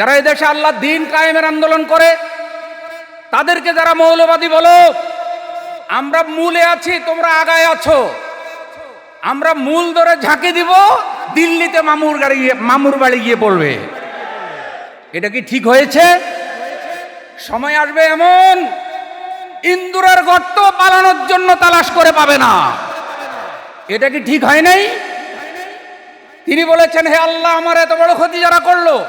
যারা এদেশে আল্লাহ দিন কায়েমের আন্দোলন করে, তাদেরকে যারা মৌলবাদী বলো, আমরা মূলে আছি, তোমরা আগায় আছো। আমরা মূল ধরে ঝাঁকি দিব, দিল্লিতে মামুর গাড়ি গিয়ে- মামুর বাড়ি গিয়ে পড়বে। এটা কি ঠিক হয়েছে? সময় আসবে এমন, ইন্দুরের গর্ত পালানোর জন্য তালাশ করে পাবে না। এটা কি ঠিক হয় নাই? তিনি বলেছেন, হে আল্লাহ, আমার এত বড় ক্ষতি যারা করল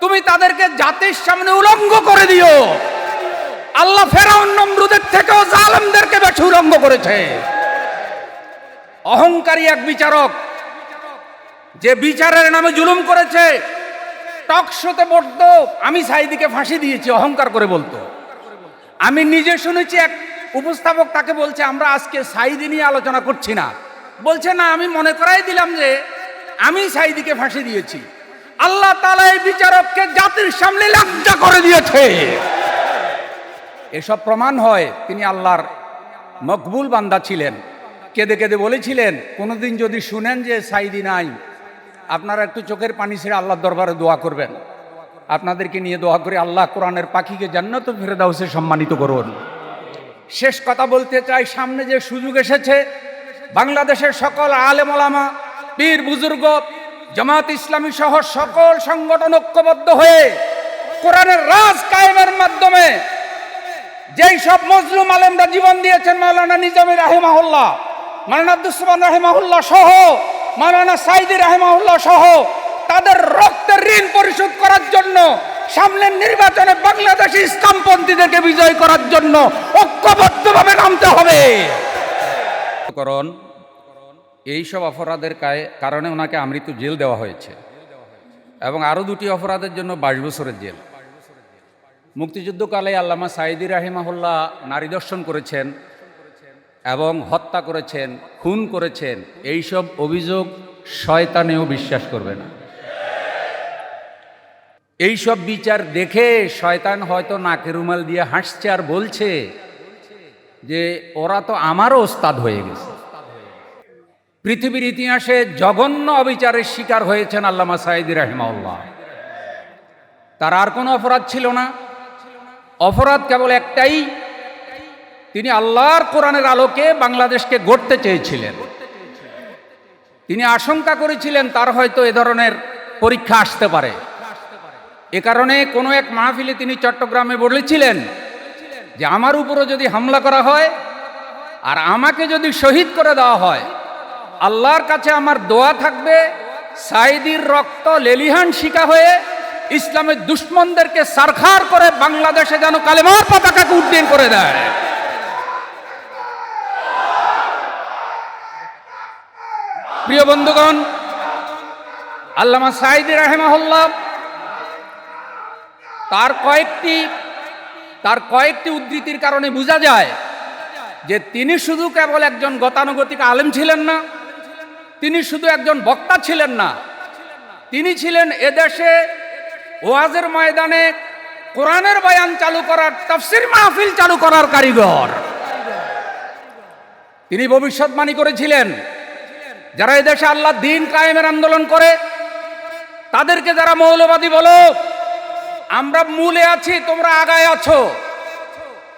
তুমি তাদেরকে জাতির সামনে উলঙ্গ করে দিও। আল্লাহ ফেরাউন নমরুদের থেকেও জালেমদেরকে বেশি উলঙ্গ করেছে। অহংকারী এক বিচারক যে বিচারের নামে জুলুম করেছে, টকশোতে পড়তো, আমি সাইদিকে ফাঁসি দিয়েছি, অহংকার করে বলতো। আমি নিজে শুনেছি এক উপস্থাপক তাকে বলছে, আমরা আজকে সাইদি নিয়ে আলোচনা করছি না। বলছে, না, আমি মনে করাই দিলাম যে, আমি সাইদিকে ফাঁসি দিয়েছি। আল্লাহ তালা এই বিচারককে জাতির সামনে লজ্জা করে দিয়েছে। এসব প্রমাণ হয় তিনি আল্লাহর মকবুল বান্দা ছিলেন। কেঁদে কেঁদে বলেছিলেন, কোনোদিন যদি শুনেন যে সাইদি নাই, আপনারা একটু চোখের পানি ছেড়ে আল্লাহর দরবারে দোয়া করবেন। আপনাদেরকে নিয়ে দোয়া করে আল্লাহ কোরআনের পাখিকে জান্নাত ফেরদাউসে সম্মানিত করুন। শেষ কথা বলতে চাই, সামনে যে সুযোগ এসেছে, বাংলাদেশের সকল আলেমলামা, পীর বুজুর্গ জামাত ইসলামী সহ সকল সংগঠন ঐক্যবদ্ধ হয়ে কোরআনের রাজ কায়েমের মাধ্যমে যেই সব মজলুম আলেমরা জীবন দিয়েছেন মাওলানা নিজামী রাহেমাহুল্লাহ, মাওলানা আব্দুসমান রাহেমাহুল্লাহ সহ, মাওলানা সাইদি রাহেমাহুল্লাহ সহ, তাদের রক্তের ঋণ পরিশোধ করার জন্য, সামনের নির্বাচনে বাংলাদেশি ইসলামপন্থীদেরকে বিজয় করার জন্য ঐক্যবদ্ধভাবে নামতে হবে। করণ এইসব অপরাধের কায়ে- কারণে ওনাকে আমৃত্যু জেল দেওয়া হয়েছে। এবং আরও দুটি অপরাধের জন্য বাইশ বছরের জেল। মুক্তিযুদ্ধকালে আল্লামা সাইদি রাহিমাহুল্লাহ নারী দর্শন করেছেন এবং হত্যা করেছেন, খুন করেছেন, এইসব অভিযোগ শয়তানেও বিশ্বাস করবে না। এইসব বিচার দেখে শয়তান হয়তো নাকে রুমাল দিয়ে হাসছে আর বলছে যে ওরা তো আমারও ওস্তাদ হয়ে গেছে। পৃথিবীর ইতিহাসে জঘন্য অবিচারের শিকার হয়েছেন আল্লামা সাইদি রাহিমাউল্লাহ তার আর কোনো অপরাধ ছিল না। অপরাধ কেবল একটাই, তিনি আল্লাহর কোরআনের আলোকে বাংলাদেশকে গড়তে চেয়েছিলেন। তিনি আশঙ্কা করেছিলেন তার হয়তো এ ধরনের পরীক্ষা আসতে পারে। এ কারণে কোনো এক মাহফিলে তিনি চট্টগ্রামে বলেছিলেন যে, আমার উপরও যদি হামলা করা হয় আর আমাকে যদি শহীদ করে দেওয়া হয় আল্লাহর কাছে আমার দোয়া থাকবে সাইদির রক্ত লেলিহান শিকা হয়ে ইসলামের দুশ্মনদেরকে সারখার করে বাংলাদেশে যেন কালেমার পতাকাকে উড্ডীন করে দেয়। প্রিয় বন্ধুগণ, আল্লামা সাইদি রাহেমাহুল্লাহ তার কয়েকটি তার কয়েকটি উদ্ধৃতির কারণে বোঝা যায় যে তিনি শুধু কেবল একজন গতানুগতিক আলেম ছিলেন না তিনি শুধু একজন বক্তা ছিলেন না। তিনি ছিলেন এদেশে ওয়াজের ময়দানে কোরআনের বয়ান চালু করার, তফসির মাহফিল চালু করার কারিগর। তিনি ভবিষ্যৎবাণী করেছিলেন, যারা এদেশে আল্লাহ দিন কায়েমের আন্দোলন করে, তাদেরকে যারা মৌলবাদী বলো, আমরা মূলে আছি, তোমরা আগায় আছো।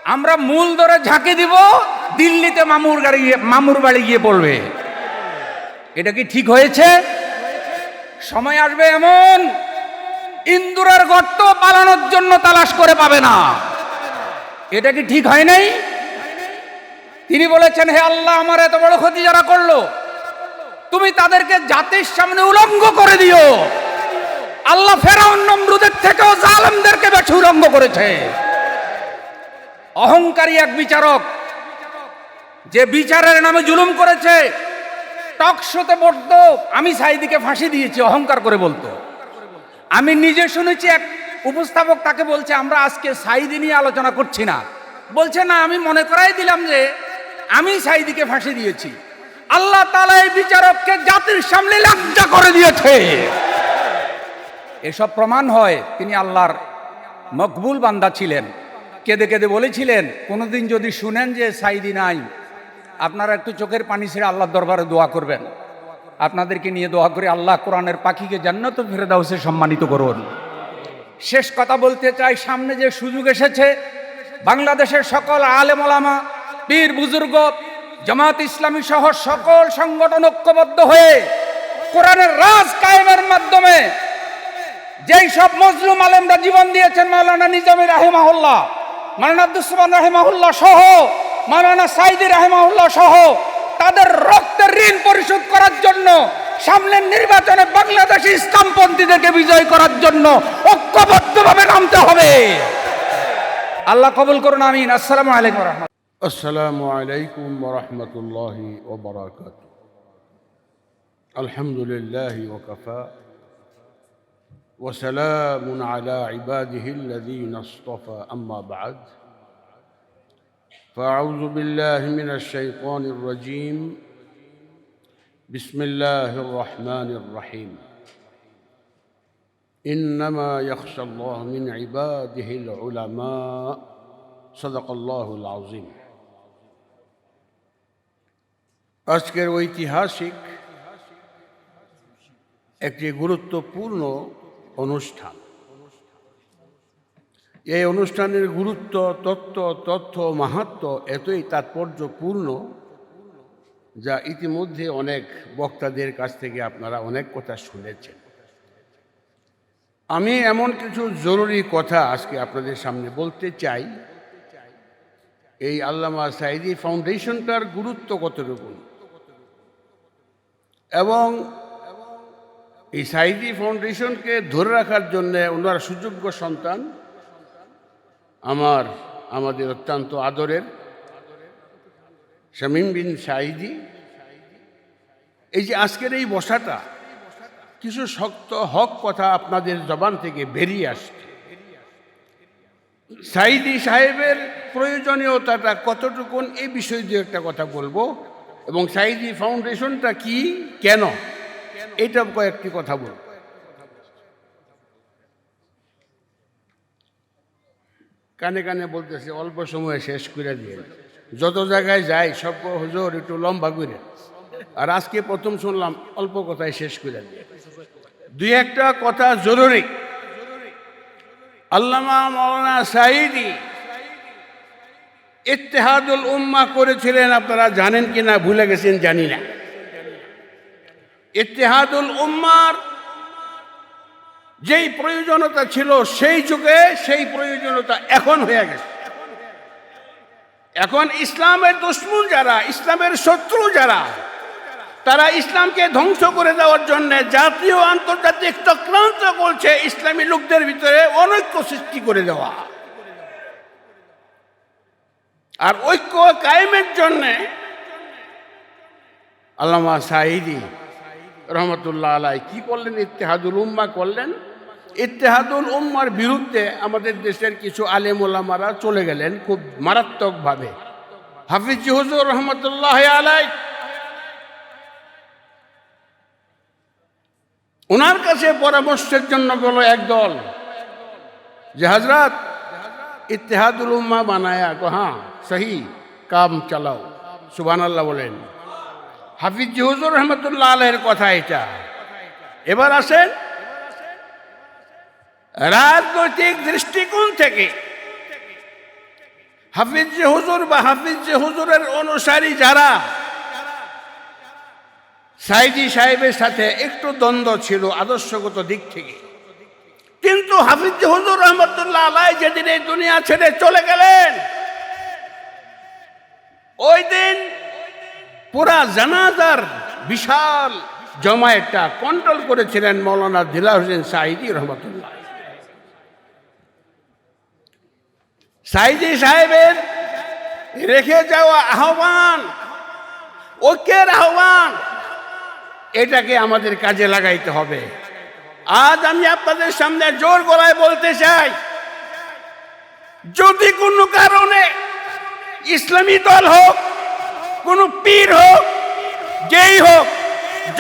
আমরা মূল ধরে ঝাঁকি দিব, দিল্লিতে মামুর গাড়ি গিয়ে- মামুর বাড়ি গিয়ে পড়বে। এটা কি ঠিক হয়েছে? সময় আসবে এমন। ইন্দুরের গর্ত পালানোর জন্য তালাশ করে পাবে না। এটা কি ঠিক হয় নাই? তিনি বলেছেন, হে আল্লাহ, আমার এত বড় ক্ষতি যারা করল, তুমি তাদেরকে জাতির সামনে উলঙ্গ করে দিও। আল্লাহ ফেরাউন নমরুদের থেকেও জালেমদেরকে বেশি উলঙ্গ করেছে। অহংকারী এক বিচারক যে বিচারের নামে জুলুম করেছে টকশোতে পড়তো, আমি সাইদিকে ফাঁসি দিয়েছি, অহংকার করে বলতো। আমি নিজে শুনেছি এক উপস্থাপক তাকে বলছে, আমরা আজকে সাইদি নিয়ে আলোচনা করছি না। বলছে, না, আমি মনে করাই দিলাম যে, আমি সাইদিকে ফাঁসি দিয়েছি। আল্লাহ তালা এই বিচারককে জাতির সামনে লজ্জা করে দিয়েছে। এসব প্রমাণ হয়, তিনি আল্লাহর মকবুল বান্দা ছিলেন। কেঁদে কেঁদে বলেছিলেন, কোনোদিন যদি শুনেন যে সাইদি নাই আপনারা একটু চোখের পানি ছেড়ে আল্লাহর দরবারে দোয়া করবেন। আপনাদেরকে নিয়ে দোয়া করে, আল্লাহ কোরআনের পাখিকে জান্নাত ফেরদাউসে সম্মানিত করুন। শেষ কথা বলতে চাই, সামনে যে সুযোগ এসেছে, বাংলাদেশের সকল আলেমলামা পীর, বুজুর্গ, জামাত ইসলামী সহ সকল সংগঠন ঐক্যবদ্ধ হয়ে কোরআনের রাজ কায়েমের মাধ্যমে যেই সব মজলুম আলেমরা জীবন দিয়েছেন, মাওলানা নিজামী রাহেমাহুল্লাহ, মাওলানা আব্দুসমান রাহেমাহুল্লাহ সহ মাওলানা সাইদি রাহেমাহুল্লাহ সহ তাদের রক্তের ঋণ পরিশোধ করার জন্য সামনের নির্বাচনে বাংলাদেশি ইসলামপন্থীদেরকে বিজয় করার জন্য ঐক্যবদ্ধভাবে নামতে হবে আল্লাহ কবুল করুন আমিন আসসালামু আলাইকুম রহমত السلام عليكم ورحمة الله وبركاته الحمد لله وكفى وسلام على عباده الذين اصطفى أما بعد فأعوذ بالله من الشيطان الرجيم بسم الله الرحمن الرحيم إنما يخشى الله من عباده العلماء صدق الله العظيم আজকের ঐতিহাসিক একটি গুরুত্বপূর্ণ অনুষ্ঠান এই অনুষ্ঠানের গুরুত্ব, তত্ত্ব, তথ্য, মাহাত্ম এতই তাৎপর্যপূর্ণ যা ইতিমধ্যে অনেক বক্তাদের কাছ থেকে আপনারা অনেক কথা শুনেছেন। আমি এমন কিছু জরুরি কথা আজকে আপনাদের সামনে বলতে চাই। এই আল্লামা সাইদি ফাউন্ডেশনটার গুরুত্ব কতটুকু? এবং এই সাইদি ফাউন্ডেশনকে ধরে রাখার জন্য ওনার সুযোগ্য সন্তান আমার, আমাদের অত্যন্ত আদরের শামীম বিন সাইদি এই যে আজকের এই বসাটা, কিছু শক্ত হক কথা আপনাদের জবান থেকে বেরিয়ে আসছে। সাইদি সাহেবের প্রয়োজনীয়তাটা কতটুকুন এই বিষয়ে দু একটা কথা বলব। এবং সাইদি ফাউন্ডেশনটা কি, কেন এটা কয়েকটি কথা বলব। কানে কানে বলতেছে, অল্প সময়ে শেষ করে দিয়ে যত জায়গায় যাই, সব হুজুর, একটু লম্বা করে। আর আজকে প্রথম শুনলাম, অল্প কথায় শেষ করে দিয়ে। দুই একটা কথা জরুরি। আল্লামা মৌলানা সাইদি ইত্তেহাদুল উম্মা করেছিলেন, আপনারা জানেন কি না ভুলে গেছেন, জানি না। ইত্তেহাদুল উম্মার যেই প্রয়োজনতা ছিল সেই যুগে সেই প্রয়োজনতা এখন হয়ে গেছে। এখন ইসলামের দুশ্মন যারা, ইসলামের শত্রু যারা, তারা ইসলামকে ধ্বংস করে দেওয়ার জন্য জাতীয় আন্তর্জাতিক চক্রান্ত করছে ইসলামী লোকদের ভিতরে অনৈক্য সৃষ্টি করে দেওয়া। আর ঐক্য কায়েমের জন্যে আল্লামা সাইদি রহমতুল্লাহ আলাই কি করলেন ইত্তেহাদুল উম্মা করলেন? ইত্তেহাদুল উম্মার বিরুদ্ধে আমাদের দেশের কিছু আলেম ওলামারা চলে গেলেন খুব মারাত্মকভাবে। হাফিজ হুজুর রহমতুল্লাহ আলাই ওনার কাছে পরামর্শের জন্য গেল একদল যে, হাজরাত ইতিহাদুল উম্মা বানায়া কো হ্যাঁ সহি, কাম চালাও। সুবান আল্লাহ বলেন। হাফিজ হুজুর রহমতুল্লাহ আলের কথা এটা। এবার আসেন রাজনৈতিক দৃষ্টিকোণ থেকে হাফিজ হুজুর বা হাফিজ হুজুরের অনুসারী যারা সাইদি সাহেবের সাথে একটু দ্বন্দ্ব ছিল আদর্শগত দিক থেকে। কিন্তু হাফিজ হুজুর রহমতুল্লাহ আলাই যেদিন এই দুনিয়া ছেড়ে চলে গেলেন, ওই দিন পুরা জানাজার বিশাল জমায়েতটা কন্ট্রোল করেছিলেন মৌলানা দিলা হোসেন সাইদি রহমতুল্লাহ। সাইদি সাহেবের রেখে যাওয়া আহ্বান, ঐক্যের আহ্বান, এটাকে আমাদের কাজে লাগাইতে হবে। আজ আমি আপনাদের সামনে জোর গলায় বলতে চাই, যদি কোনো কারণে ইসলামী দল হোক, কোনো পীর হোক, যেই হোক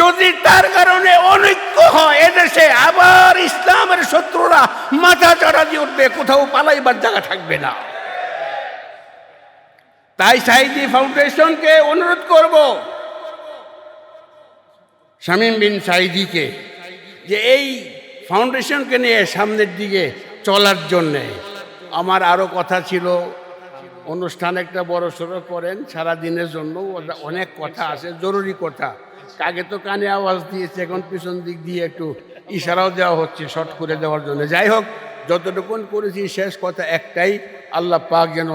যদি তার কারণে অনৈক্য হয়, এদেশে আবার ইসলামের শত্রুরা মাথা চড়া দিয়ে উঠবে, কোথাও পালাইবার জায়গা থাকবে না। তাই সাইদি ফাউন্ডেশনকে অনুরোধ করব, শামীম বিন সাইদিকে, যে এই ফাউন্ডেশনকে নিয়ে সামনের দিকে চলার জন্যে। আমার আরও কথা ছিল, অনুষ্ঠান একটা বড় সড়ো করেন সারা দিনের জন্য অনেক কথা আছে, জরুরি কথা। আগে তো কানে আওয়াজ দিয়েছে, এখন পিছন দিক দিয়ে একটু ইশারাও দেওয়া হচ্ছে শর্ট করে দেওয়ার জন্য। যাই হোক, যতটুকুন করেছি, শেষ কথা একটাই, আল্লাহ পাক যেন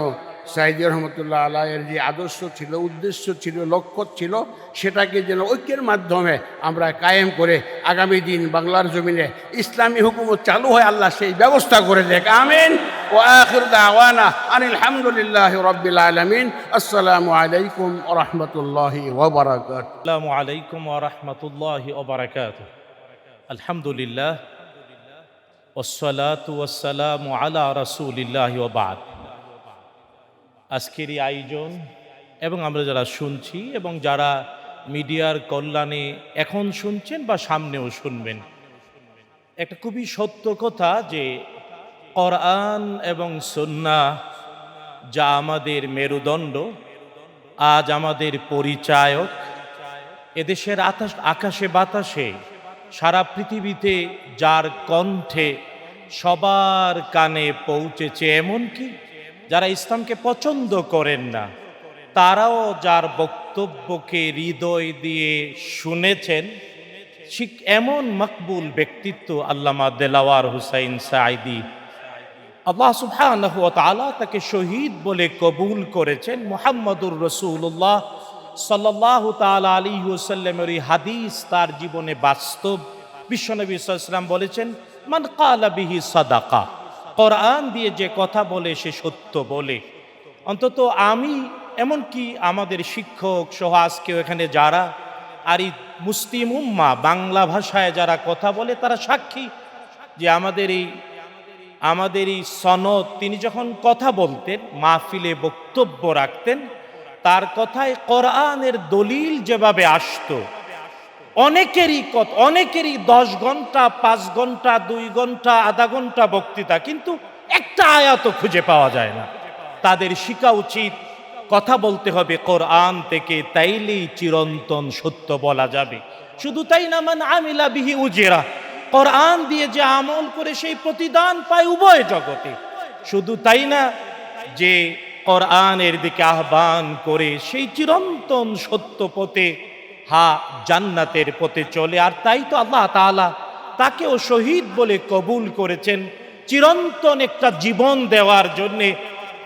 সাইদি রহমতুল্লাহ আলাহের যে আদর্শ ছিল উদ্দেশ্য ছিল লক্ষ্য ছিল সেটাকে যেন ঐক্যের মাধ্যমে আমরা কায়েম করে আগামী দিন বাংলার জমিনে ইসলামী হুকুমত চালু হয় আল্লাহ সেই ব্যবস্থা করে দেখ আমিন ও আখির দাওয়ানা আনিল হামদুলিল্লাহ রব্বিল আলামিন আসসালামু আলাইকুম ওয়া রাহমাতুল্লাহি ওয়া বারাকাতুহু السلام عليكم ورحمة الله وبركاته الحمد لله والصلاة والسلام على رسول الله وبعد আজকের এই আয়োজন এবং আমরা যারা শুনছি এবং যারা মিডিয়ার কল্যাণে এখন শুনছেন বা সামনেও শুনবেন, একটা খুবই সত্য কথা যে কোরআন এবং সন্না যা আমাদের মেরুদণ্ড, আজ আমাদের পরিচায়ক, এদেশের আকাশ আকাশে বাতাসে, সারা পৃথিবীতে যার কণ্ঠে সবার কানে পৌঁছেছে এমনকি যারা ইসলামকে পছন্দ করেন না, তারাও যার বক্তব্যকে হৃদয় দিয়ে শুনেছেন, ঠিক এমন মকবুল ব্যক্তিত্ব আল্লামা দেলাওয়ার হুসাইন সাইদি আল্লাহ ওয়া তাআলা তাকে শহীদ বলে কবুল করেছেন মুহাম্মদুর রাসূলুল্লাহ সাল্লাল্লাহু তালা আলী ওয়াসাল্লামের এই হাদিস তার জীবনে বাস্তব। বিশ্বনবী ওয়াসাল্লাম বলেছেন, মান কালা বিহি সাদাকা। কোরআন দিয়ে যে কথা বলে, সে সত্য বলে। অন্তত আমি, এমনকি আমাদের শিক্ষক সহ আজকেও এখানে যারা, আর এই মুসলিম উম্মা, বাংলা ভাষায় যারা কথা বলে, তারা সাক্ষী যে আমাদের এই আমাদের এই সনদ, তিনি যখন কথা বলতেন, মাহফিলে বক্তব্য রাখতেন, তার কথায় কোরআনের দলিল যেভাবে আসতো অনেকেরই কত অনেকেরই দশ ঘণ্টা, পাঁচ ঘণ্টা, দুই ঘণ্টা, আধা ঘণ্টা বক্তৃতা, কিন্তু একটা আয়াত খুঁজে পাওয়া যায় না। তাদের শিখা উচিত, কথা বলতে হবে কোরআন থেকে, তাইলেই চিরন্তন সত্য বলা যাবে। শুধু তাই না, মান আমিলা বিহি উজেরা। কোরআন দিয়ে যে আমল করে সেই প্রতিদান পায় উভয় জগতে। শুধু তাই না, যে কোরআনের দিকে আহ্বান করে সেই চিরন্তন সত্য পথে হা জান্নাতের পথে চলে। আর তাই তো আল্লাহ তাআলা তাকেও শহীদ বলে কবুল করেছেন, চিরন্তন একটা জীবন দেওয়ার জন্যে।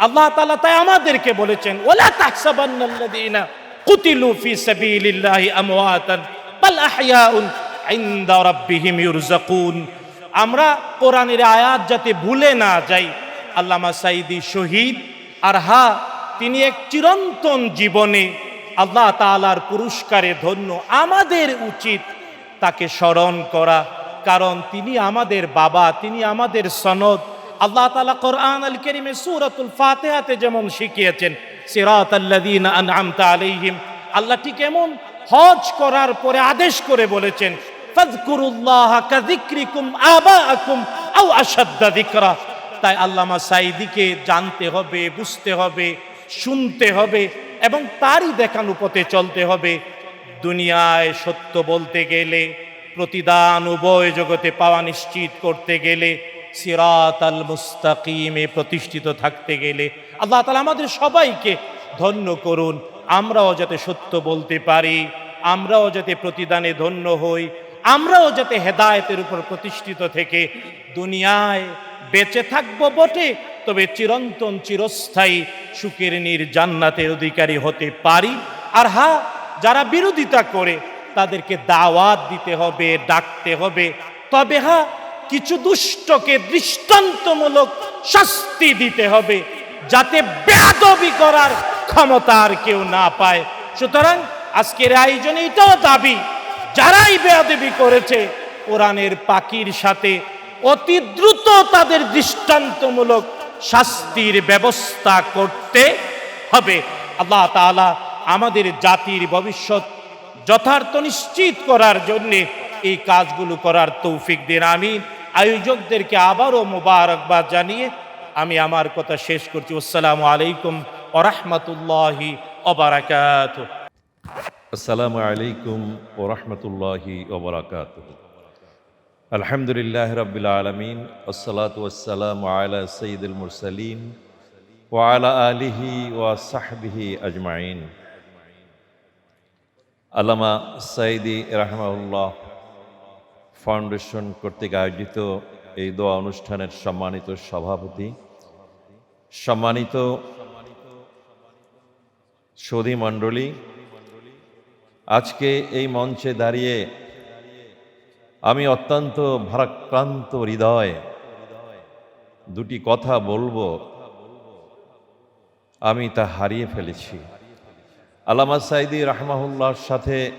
আল্লাহ তালা তাই আমাদেরকে বলেছেন, ওলা তাহসাবান্নাল্লাযীনা কুতিলু ফি সাবিলিল্লাহি আমওয়াতান, বাল আহইয়াউন ইনদা রাব্বিহিম ইউরজাকুন আমরা কোরআনের আয়াত যাতে ভুলে না যাই, আল্লামা সাইদি শহীদ, আর হা তিনি এক চিরন্তন জীবনে আল্লাহ তাআলার পুরস্কারে ধন্য, আমাদের উচিত তাকে স্মরণ করা। কারণ তিনি আমাদের বাবা, তিনি আমাদের সনদ। আল্লাহ তাআলা কোরআন আল কারীমে সূরাতুল ফাতিহাতে যেমন শিখিয়েছেন, সিরাতাল্লাযীনা আনআমতা আলাইহিম। আল্লাহ ঠিক এমন হজ করার পরে আদেশ করে বলেছেন, ফাযকুরুল্লাহা কাযিকরিকুম আবাআকুম আও আশাদ্দা যিকরা। তাই আল্লামা সাইদিকে জানতে হবে, বুঝতে হবে, শুনতে হবে। এবং তারই দেখানো পথে চলতে হবে। দুনিয়ায় সত্য বলতে গেলে, প্রতিদান উভয় জগতে পাওয়া নিশ্চিত করতে গেলে সিরাত আল মুস্তাকিমে প্রতিষ্ঠিত থাকতে গেলে, আল্লাহ তালা আমাদের সবাইকে ধন্য করুন। আমরাও যাতে সত্য বলতে পারি, আমরাও যাতে প্রতিদানে ধন্য হই, আমরাও যাতে হেদায়তের উপর প্রতিষ্ঠিত থেকে দুনিয়ায় বেঁচে থাকব বটে তবে চিরন্তন চিরস্থায়ী সুখের নীর জান্নাতের অধিকারী হতে পারি। আর হা, যারা বিরোধিতা করে, তাদেরকে দাওয়াত দিতে হবে, ডাকতে হবে। তবে হা, কিছু দুষ্টকে দৃষ্টান্তমূলক শাস্তি দিতে হবে, যাতে বেয়াদবি করার ক্ষমতা আর কেউ না পায়। সুতরাং আজকের আয়োজনে এটাও দাবি, যারাই বেয়াদবি করেছে, কোরআনের পাখির সাথে অতি দ্রুত তাদের দৃষ্টান্তমূলক শাস্তির ব্যবস্থা করতে হবে। আল্লাহ তাআলা আমাদের জাতির ভবিষ্যৎ যথার্থ নিশ্চিত করার জন্যে এই কাজগুলো করার তৌফিক দিন আমি আয়োজকদেরকে আবারও মোবারকবাদ জানিয়ে আমি আমার কথা শেষ করছি। আসসালামু আলাইকুম ওরহমতুল্লাহি অবরাকাত আসসালামু আলাইকুম ও রহমতুল্লাহি ওবরাকাত আলহামদুলিল্লাহ রবিল আলমিন ওসলাত ওসালাম আলা সঈদুল মুরসালিন ওয়ালা আলিহি ওয়া সাহবিহি আজমাইন। আল্লামা সাইদি রহমাউল্লাহ ফাউন্ডেশন কর্তৃক আয়োজিত এই দোয়া অনুষ্ঠানের সম্মানিত সভাপতি, সম্মানিত সৌদি মণ্ডলী, আজকে এই মঞ্চে দাঁড়িয়ে আমি অত্যন্ত ভারাক্রান্ত হৃদয় দুটি কথা বলব। আমি তা হারিয়ে ফেলেছি। আলামা সাইদি রাহমাহুল্লাহর সাথে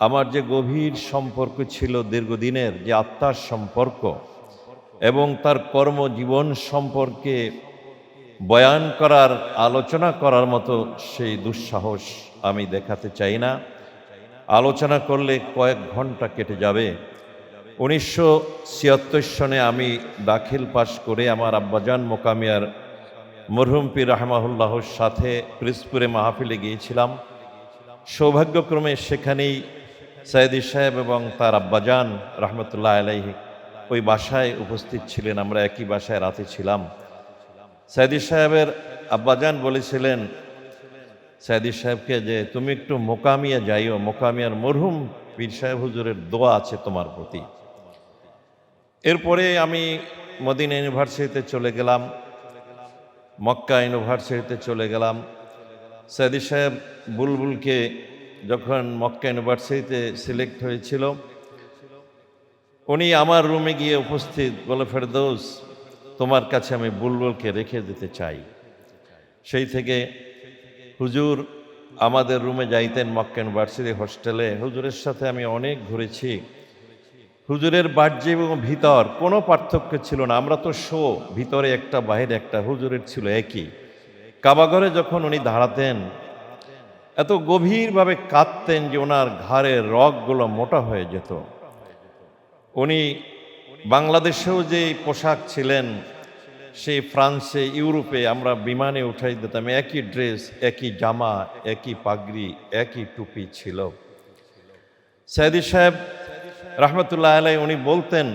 আমার যে গভীর সম্পর্ক ছিল দীর্ঘদিনের যে আত্মার সম্পর্ক এবং তার কর্মজীবন সম্পর্কে বয়ান করার, আলোচনা করার মতো সেই দুঃসাহস আমি দেখাতে চাই না। আলোচনা করলে কয়েক ঘণ্টা কেটে যাবে। উনিশশো ছিয়াত্তর সনে আমি দাখিল পাশ করে আমার আব্বাজান মোকামিয়ার মরহুম পীর রহমাহুল্লাহর সাথে প্রিসপুরে মাহফিলে গিয়েছিলাম। সৌভাগ্যক্রমে সেখানেই সাইদি সাহেব এবং তার আব্বাজান রহমতুল্লাহ আলাইহি ওই বাসায় উপস্থিত ছিলেন, আমরা একই বাসায় রাতে ছিলাম। সাইদি সাহেবের আব্বাজান বলেছিলেন সাইদি সাহেবকে যে তুমি একটু মোকামিয়া যাইও, মোকামিয়ার মরহুম পীর সাহেব হুজুরের দোয়া আছে তোমার প্রতি। এরপরে আমি মদিনা ইউনিভার্সিটিতে চলে গেলাম, মক্কা ইউনিভার্সিটিতে চলে গেলাম। সাইদি সাহেব বুলবুলকে যখন মক্কা ইউনিভার্সিটিতে সিলেক্ট হয়েছিল, উনি আমার রুমে গিয়ে উপস্থিত বলে, ফেরদৌস, তোমার কাছে আমি বুলবুলকে রেখে দিতে চাই। সেই থেকে হুজুর, আমাদের রুমে যাইতেন মক্কা ইউনিভার্সিটি হোস্টেলে। হুজুরের সাথে আমি অনেক ঘুরেছি। হুজুরের বাহ্য এবং ভিতর কোনো পার্থক্য ছিল না। আমরা তো শো, ভিতরে একটা বাইরে একটা, হুজুরের ছিল একই। কাবাঘরে যখন উনি দাঁড়াতেন, এত গভীরভাবে কাঁদতেন যে ওনার ঘাড়ের রগগুলো মোটা হয়ে যেত। উনি বাংলাদেশেও যে পোশাক ছিলেন সেই ফ্রান্সে, ইউরোপে আমরা বিমানে উঠাই দিতাম। একই ড্রেস, একই জামা, একই পাগড়ি, একই টুপি ছিল। সাইদি সাহেব রহমতুল্লাহ আলাই উনি বলতেন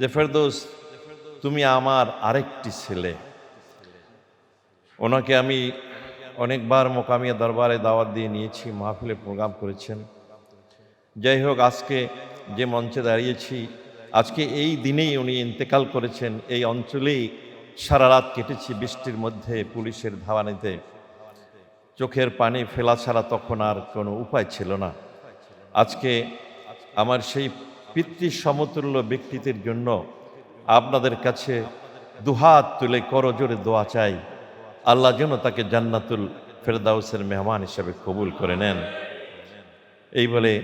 যে, ফেরদৌস, তুমি আমার আরেকটি ছেলে। ওনাকে আমি অনেকবার মোকামিয়া দরবারে দাওয়াত দিয়ে নিয়েছি মাহফিলে প্রোগ্রাম করেছেন। যাই হোক, আজকে যে মঞ্চে দাঁড়িয়েছি, আজকে এই দিনেই উনি ইন্তেকাল করেছেন। এই অঞ্চলেই সারা রাত কেটেছি বৃষ্টির মধ্যে পুলিশের ধাওয়ানিতে চোখের পানি ফেলা ছাড়া তখন আর কোনো উপায় ছিল না। আজকে আমার সেই পিতৃ সমতুল্য ব্যক্তিত্বের জন্য আপনাদের কাছে দুহাত তুলে করজোরে দোয়া চাই। আল্লাহ যেন তাকে জান্নাতুল ফেরদাউসের মেহমান হিসেবে কবুল করে নেন। এই বলে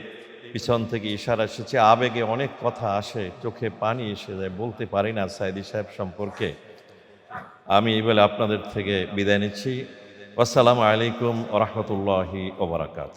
পিছন থেকে ইশারা এসেছে। আবেগে অনেক কথা আসে, চোখে পানি এসে যায়। বলতে পারি না সাইদি সাহেব সম্পর্কে। আমি এই বলে আপনাদের থেকে বিদায় নিচ্ছি। আসসালামু আলাইকুম রহমতুল্লাহি ওবরাকাত